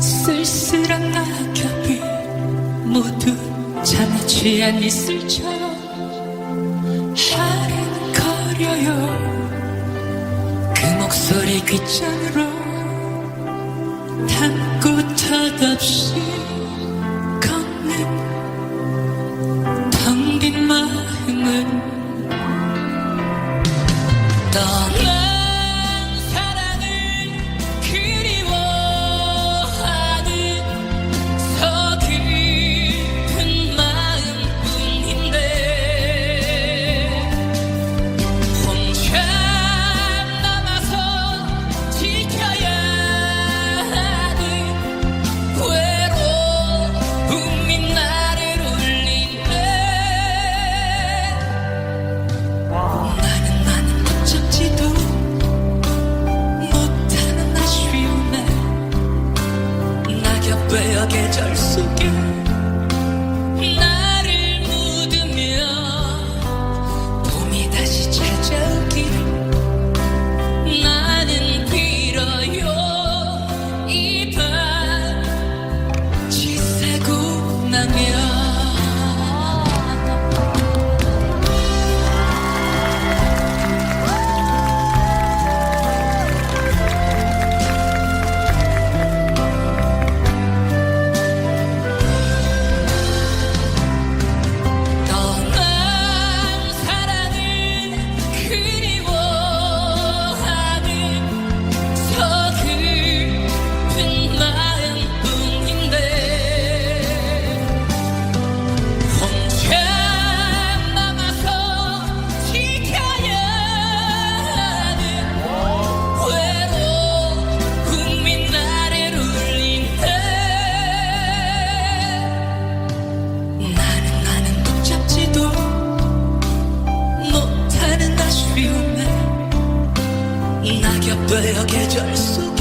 쓸쓸한 낙엽이 모두 잠에 취한 이슬처럼 하른거려요. 그 목소리 귓장으로 담고 탓없이 can't 되어 계절 속